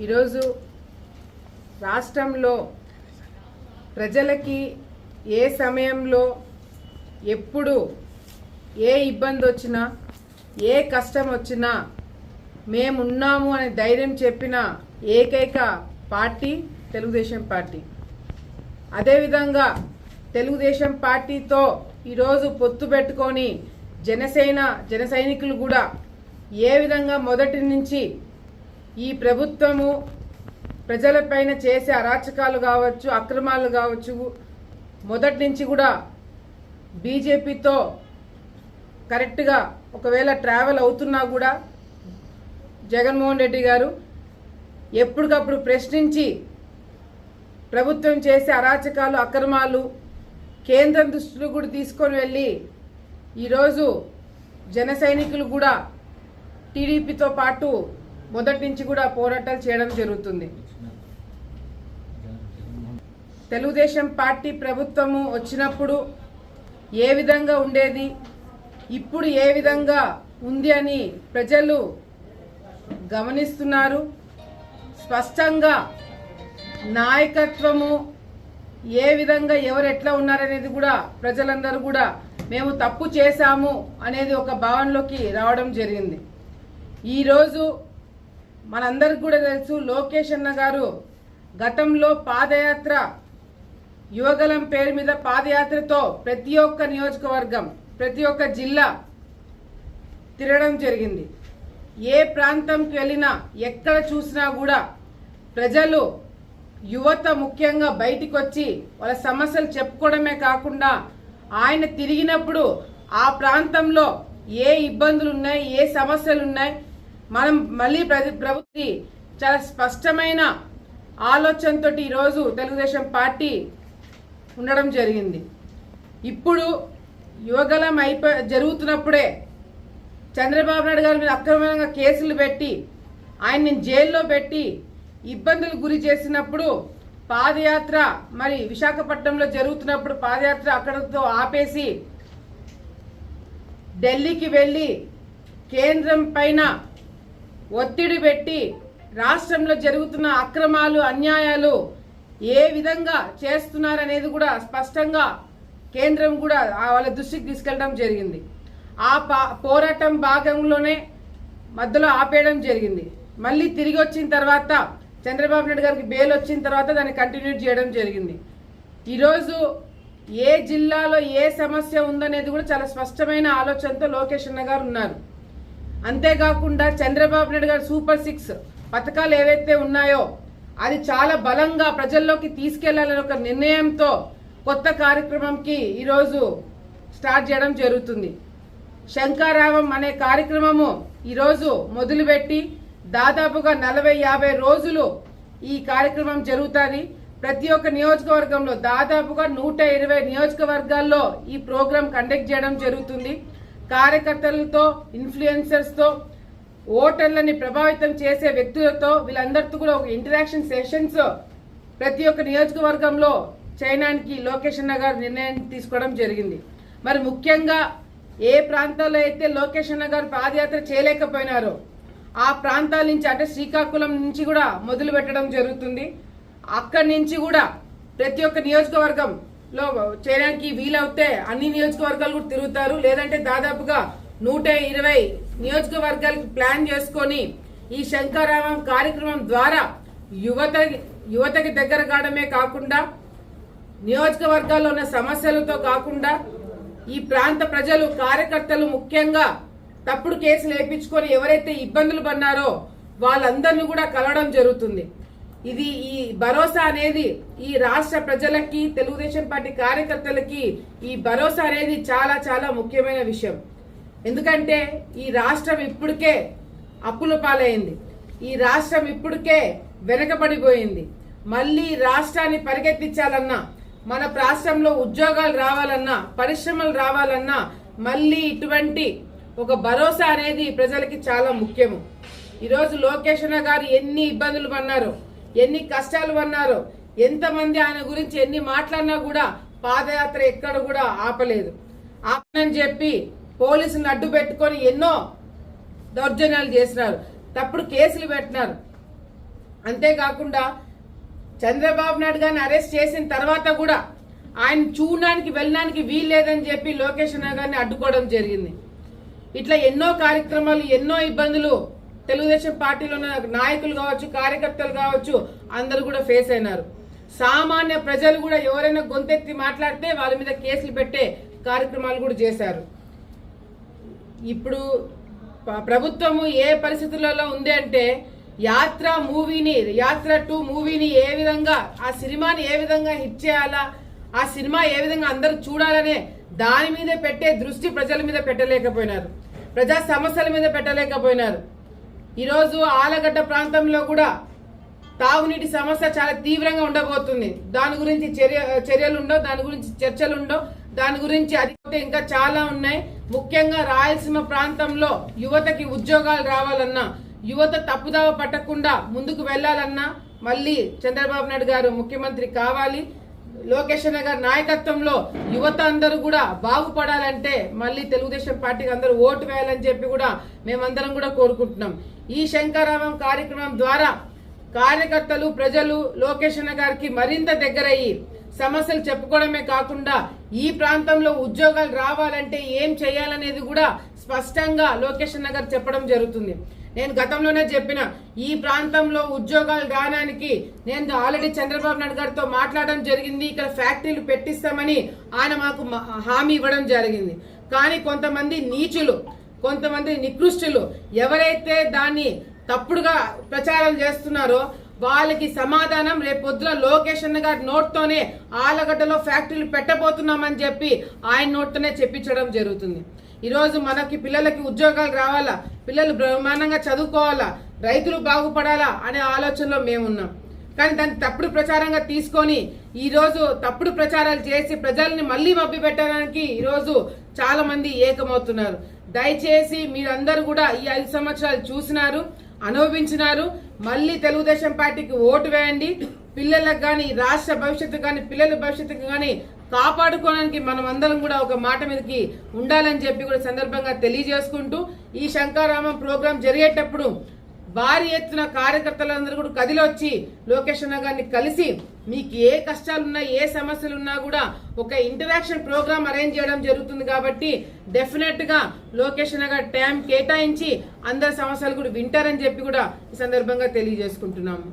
ఈరోజు రాష్ట్రంలో ప్రజలకి ఏ సమయంలో ఎప్పుడు ఏ ఇబ్బంది వచ్చినా ఏ కష్టం వచ్చినా మేమున్నాము అనే ధైర్యం చెప్పిన ఏకైక పార్టీ తెలుగుదేశం పార్టీ. అదేవిధంగా తెలుగుదేశం పార్టీతో ఈరోజు పొత్తు పెట్టుకొని జనసేన జన సైనికులు కూడా ఏ విధంగా మొదటి నుంచి ఈ ప్రభుత్వము ప్రజలపైన చేసే అరాచకాలు కావచ్చు అక్రమాలు కావచ్చు మొదటి నుంచి కూడా బీజేపీతో కరెక్ట్గా ఒకవేళ ట్రావెల్ అవుతున్నా కూడా జగన్మోహన్ రెడ్డి గారు ఎప్పటికప్పుడు ప్రశ్నించి ప్రభుత్వం చేసే అరాచకాలు అక్రమాలు కేంద్రం దృష్టిలో కూడా తీసుకొని వెళ్ళి ఈరోజు జన సైనికులు కూడా టీడీపీతో పాటు మొదటి నుంచి కూడా పోరాటాలు చేయడం జరుగుతుంది. తెలుగుదేశం పార్టీ ప్రభుత్వము వచ్చినప్పుడు ఏ విధంగా ఉండేది? ఇప్పుడు ఏ విధంగా ఉంది అని ప్రజలు గమనిస్తున్నారు. స్పష్టంగా నాయకత్వము ఏ విధంగా ఎవరు ఎట్లా ఉన్నారనేది కూడా ప్రజలందరూ కూడా మేము తప్పు చేశాము అనేది ఒక భావనలోకి రావడం జరిగింది. ఈరోజు మనందరికి కూడా తెలుసు లోకేష్ అన్న గారు గతంలో పాదయాత్ర యువగలం పేరు మీద పాదయాత్రతో ప్రతి ఒక్క నియోజకవర్గం ప్రతి ఒక్క జిల్లా తిరగడం జరిగింది. ఏ ప్రాంతంకి వెళ్ళినా ఎక్కడ చూసినా కూడా ప్రజలు యువత ముఖ్యంగా బయటికి వచ్చి వాళ్ళ సమస్యలు చెప్పుకోవడమే కాకుండా ఆయన తిరిగినప్పుడు ఆ ప్రాంతంలో ఏ ఇబ్బందులు ఉన్నాయి ఏ సమస్యలు ఉన్నాయి మనం మళ్ళీ ప్రభుత్వం చాలా స్పష్టమైన ఆలోచనతో ఈరోజు తెలుగుదేశం పార్టీ ఉండడం జరిగింది. ఇప్పుడు యువగలం అయిపో జరుగుతున్నప్పుడే చంద్రబాబు నాయుడు గారి మీద అక్రమంగా కేసులు పెట్టి ఆయన్ని జైల్లో పెట్టి ఇబ్బందులు గురి చేసినప్పుడు పాదయాత్ర మరి విశాఖపట్నంలో జరుగుతున్నప్పుడు పాదయాత్ర అక్కడతో ఆపేసి ఢిల్లీకి వెళ్ళి కేంద్రం పైన ఒత్తిడి పెట్టి రాష్ట్రంలో జరుగుతున్న అక్రమాలు అన్యాయాలు ఏ విధంగా చేస్తున్నారనేది కూడా స్పష్టంగా కేంద్రం కూడా వాళ్ళ దృష్టికి తీసుకెళ్ళడం జరిగింది. ఆ పా- పోరాటం భాగంలోనే మధ్యలో ఆపేయడం జరిగింది. మళ్ళీ తిరిగి వచ్చిన తర్వాత చంద్రబాబు నాయుడు గారికి బెయిల్ వచ్చిన తర్వాత దాన్ని కంటిన్యూ చేయడం జరిగింది. ఈరోజు ఏ జిల్లాలో ఏ సమస్య ఉందనేది కూడా చాలా స్పష్టమైన ఆలోచనతో లోకేష్ అన్న గారు ఉన్నారు. అంతేకాకుండా చంద్రబాబు నాయుడు గారు సూపర్ సిక్స్ పథకాలు ఏవైతే ఉన్నాయో అది చాలా బలంగా ప్రజల్లోకి తీసుకెళ్ళాలనే ఒక నిర్ణయంతో కొత్త కార్యక్రమంకి ఈరోజు స్టార్ట్ చేయడం జరుగుతుంది. శంకారావం అనే కార్యక్రమము ఈరోజు మొదలుపెట్టి దాదాపుగా నలభై యాభై రోజులు ఈ కార్యక్రమం జరుగుతుంది. ప్రతి ఒక్క నియోజకవర్గంలో దాదాపుగా నూట ఇరవై నియోజకవర్గాల్లో ఈ ప్రోగ్రాం కండక్ట్ చేయడం జరుగుతుంది. కార్యకర్తలతో ఇన్ఫ్లుయెన్సర్స్తో ఓటర్లని ప్రభావితం చేసే వ్యక్తులతో వీళ్ళందరితో కూడా ఒక ఇంటరాక్షన్ సెషన్స్ ప్రతి ఒక్క నియోజకవర్గంలో చైనానికి లోకేష్ అన్న గారు నిర్ణయం తీసుకోవడం జరిగింది. మరి ముఖ్యంగా ఏ ప్రాంతాల్లో అయితే లోకేష్ అన్న గారు పాదయాత్ర చేయలేకపోయినారో ఆ ప్రాంతాల నుంచి అంటే శ్రీకాకుళం నుంచి కూడా మొదలు పెట్టడం జరుగుతుంది. అక్కడి నుంచి కూడా ప్రతి ఒక్క నియోజకవర్గం లో చేయడానికి వీలవుతే అన్ని నియోజకవర్గాలు కూడా తిరుగుతారు. లేదంటే దాదాపుగా నూట ఇరవై నియోజకవర్గాలకు ప్లాన్ చేసుకొని ఈ శంకరామం కార్యక్రమం ద్వారా యువత యువతకి దగ్గర కావడమే కాకుండా నియోజకవర్గాల్లో ఉన్న సమస్యలతో కాకుండా ఈ ప్రాంత ప్రజలు కార్యకర్తలు ముఖ్యంగా తప్పుడు కేసులు వేయించుకొని ఎవరైతే ఇబ్బందులు పన్నారో వాళ్ళందరినీ కూడా కలవడం జరుగుతుంది. ఇది ఈ భరోసా అనేది ఈ రాష్ట్ర ప్రజలకి తెలుగుదేశం పార్టీ కార్యకర్తలకి ఈ భరోసా అనేది చాలా చాలా ముఖ్యమైన విషయం. ఎందుకంటే ఈ రాష్ట్రం ఇప్పటికే అప్పుల పాలైంది. ఈ రాష్ట్రం ఇప్పటికే వెనకబడిపోయింది. మళ్ళీ రాష్ట్రాన్ని పరిగెత్తించాలన్నా మన రాష్ట్రంలో ఉద్యోగాలు రావాలన్నా పరిశ్రమలు రావాలన్నా మళ్ళీ ఇటువంటి ఒక భరోసా అనేది ప్రజలకి చాలా ముఖ్యము. ఈరోజు లోకేష్ గారు ఎన్ని ఇబ్బందులు పన్నారో ఎన్ని కష్టాలు అన్నారు ఎంతమంది ఆయన గురించి ఎన్ని మాట్లాడినా కూడా పాదయాత్ర ఎక్కడ కూడా ఆపలేదు. ఆపనని చెప్పి పోలీసులను అడ్డు పెట్టుకొని ఎన్నో దౌర్జన్యాలు చేసినారు. తప్పుడు కేసులు పెట్టినారు. అంతేకాకుండా చంద్రబాబు నాయుడు గారిని అరెస్ట్ చేసిన తర్వాత కూడా ఆయన చూడడానికి వెళ్ళడానికి వీల్లేదని చెప్పి లోకేష్ అన్న గారిని అడ్డుకోవడం జరిగింది. ఇట్లా ఎన్నో కార్యక్రమాలు ఎన్నో ఇబ్బందులు తెలుగుదేశం పార్టీలో ఉన్న నాయకులు కావచ్చు కార్యకర్తలు కావచ్చు అందరూ కూడా ఫేస్ అయినారు. సామాన్య ప్రజలు కూడా ఎవరైనా గొంతెత్తి మాట్లాడితే వాళ్ళ మీద కేసులు పెట్టే కార్యక్రమాలు కూడా చేశారు. ఇప్పుడు ప్రభుత్వము ఏ పరిస్థితులలో ఉంది అంటే యాత్ర మూవీని యాత్ర టూ మూవీని ఏ విధంగా ఆ సినిమాని ఏ విధంగా హిట్ చేయాలా ఆ సినిమా ఏ విధంగా అందరూ చూడాలనే దాని మీద పెట్టే దృష్టి ప్రజల మీద పెట్టలేకపోయినారు. ప్రజా సమస్యల మీద పెట్టలేకపోయినారు. ఈరోజు ఆలగడ్డ ప్రాంతంలో కూడా తాగునీటి సమస్య చాలా తీవ్రంగా ఉండబోతుంది. దాని గురించి చర్య చర్యలు ఉండవు దాని గురించి చర్చలు ఉండవు దాని గురించి అది ఇంకా చాలా ఉన్నాయి. ముఖ్యంగా రాయలసీమ ప్రాంతంలో యువతకి ఉద్యోగాలు రావాలన్నా యువత తప్పుదావ పట్టకుండా ముందుకు వెళ్ళాలన్నా మళ్ళీ చంద్రబాబు నాయుడు గారు ముఖ్యమంత్రి కావాలి. లోకేష్ అన్న గారి నాయకత్వంలో యువత అందరూ కూడా బాగుపడాలంటే మళ్ళీ తెలుగుదేశం పార్టీకి అందరూ ఓటు వేయాలని చెప్పి కూడా మేమందరం కూడా కోరుకుంటున్నాం. ఈ శంకరామం కార్యక్రమం ద్వారా కార్యకర్తలు ప్రజలు లోకేష్ అన్న గారికి మరింత దగ్గరయ్యి సమస్యలు చెప్పుకోవడమే కాకుండా ఈ ప్రాంతంలో ఉద్యోగాలు రావాలంటే ఏం చేయాలనేది కూడా స్పష్టంగా లోకేష్ అన్న గారు చెప్పడం జరుగుతుంది. నేను గతంలోనే చెప్పిన ఈ ప్రాంతంలో ఉద్యోగాలు రావడానికి నేను ఆల్రెడీ చంద్రబాబు నాయుడు గారితో మాట్లాడడం జరిగింది ఇక్కడ ఫ్యాక్టరీలు పెట్టిస్తామని ఆయన మాకు హామీ ఇవ్వడం జరిగింది. కానీ కొంతమంది నీచులు కొంతమంది నికృష్టులు ఎవరైతే దాన్ని తప్పుడుగా ప్రచారం చేస్తున్నారో వాళ్ళకి సమాధానం రేపొద్దున లోకేష్ అన్న గారి నోట్తోనే ఆలగడ్డలో ఫ్యాక్టరీలు పెట్టబోతున్నామని చెప్పి ఆయన నోట్తోనే చెప్పించడం జరుగుతుంది. ఈరోజు మనకి పిల్లలకి ఉద్యోగాలు రావాలా? పిల్లలు బ్రహ్మాండంగా చదువుకోవాలా? రైతులు బాగుపడాలా? అనే ఆలోచనలో మేమున్నాం. కానీ దాన్ని తప్పుడు ప్రచారంగా తీసుకొని ఈరోజు తప్పుడు ప్రచారాలు చేసి ప్రజల్ని మళ్ళీ మబ్బి పెట్టడానికి ఈరోజు చాలా మంది ఏకమవుతున్నారు. దయచేసి మీరందరూ కూడా ఈ ఐదు సంవత్సరాలు చూసినారు అనుభవించినారు. మళ్ళీ తెలుగుదేశం పార్టీకి ఓటు వేయండి. పిల్లలకు కానీ రాష్ట్ర భవిష్యత్తు కానీ పిల్లల భవిష్యత్తుకు కానీ కాపాడుకోవడానికి మనం అందరం కూడా ఒక మాట మీదకి ఉండాలని చెప్పి కూడా సందర్భంగా తెలియజేసుకుంటూ ఈ శంకారామం ప్రోగ్రాం జరిగేటప్పుడు భారీ ఎత్తున కార్యకర్తలందరూ కూడా కదిలొచ్చి లోకేష్ అన్న గారిని కలిసి మీకు ఏ కష్టాలున్నా ఏ సమస్యలు ఉన్నా కూడా ఒక ఇంటరాక్షన్ ప్రోగ్రామ్ అరేంజ్ చేయడం జరుగుతుంది కాబట్టి డెఫినెట్గా లోకేష్ అన్న గారు టైం కేటాయించి అందరి సమస్యలు కూడా వింటారని చెప్పి కూడా ఈ సందర్భంగా తెలియజేసుకుంటున్నాము.